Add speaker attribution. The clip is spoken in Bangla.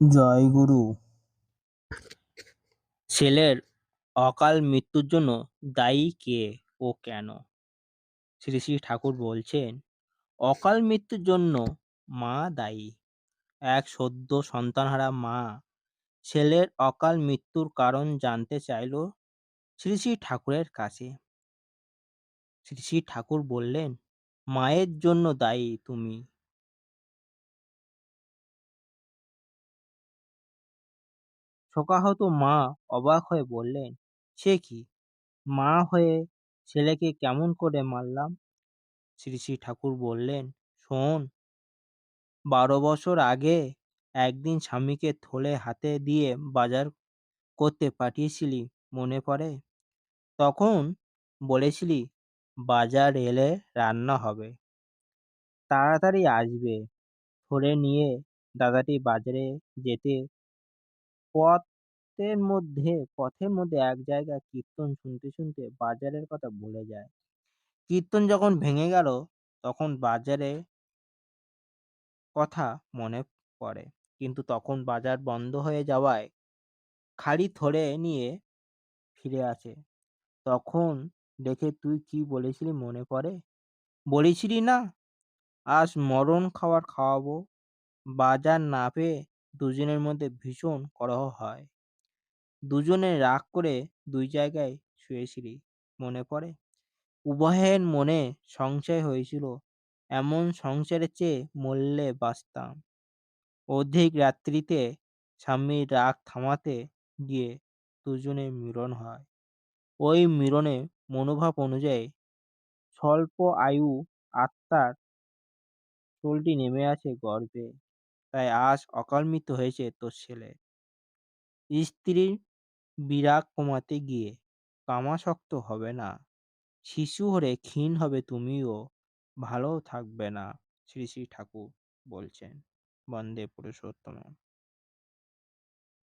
Speaker 1: জয়গুরু ছেলের অকাল মৃত্যুর জন্য দায়ী কে ও কেন? শ্রী শ্রী ঠাকুর বলছেন, অকাল মৃত্যুর জন্য মা দায়ী। এক সদ্য সন্তানহারা মা ছেলের অকাল মৃত্যুর কারণ জানতে চাইল শ্রী শ্রী ঠাকুরের কাছে। শ্রী শ্রী ঠাকুর বললেন, মায়ের জন্য দায়ী তুমি। শোকাহত মা অবাক হয়ে বললেন, সে কি? মা হয়ে ছেলেকে কেমন করে মারলাম? শ্রী শ্রী ঠাকুর বললেন, শোন, বারো বছর আগে একদিন স্বামীকে থলে হাতে দিয়ে বাজার করতে পাঠিয়েছিলি, মনে পড়ে? তখন বলেছিলি, বাজার এলে রান্না হবে। তাড়াতাড়ি আসবে। থলে নিয়ে দাদাটি বাজারে যেতে পথের মধ্যে পথের মধ্যে এক জায়গায় কীর্তন শুনতে শুনতে বাজারের কথা ভুলে যায়। কীর্তন যখন ভেঙে গেল, তখন বাজারে কথা মনে পড়ে। কিন্তু তখন বাজার বন্ধ হয়ে যাওয়ায় খালি থরে নিয়ে ফিরে আসে। তখন দেখে তুই কি বলেছিলি মনে পড়ে? বলেছিলি না, আজ মরণ খাবার খাওয়াবো। বাজার না পেয়ে দুজনের মধ্যে ভীষণ কলহ হয়। দুজনে রাগ করে দুই জায়গায় শুয়েছিলি, মনে পড়ে? উভয়ের মনে সংশয় হয়েছিল, এমন সংসারের চেয়ে মরলে বাঁচতাম। অধিক রাত্রিতে স্বামীর রাগ থামাতে গিয়ে দুজনের মিলন হয়। ওই মিলনে মনোভাব অনুযায়ী স্বল্প আয়ু আত্মার চুলটি নেমে আছে গর্ভে তাই আজ অকাল মৃত্যু হয়েছে তোর ছেলে। স্ত্রীর বিরাগ কমাতে গিয়ে কামাসক্ত হবে না। শিশু হলে ক্ষীণ হবে তুমিও। ভালো থাকবে না। শ্রী শ্রী ঠাকুর বলছেন। বন্দে পুরুষোত্তম।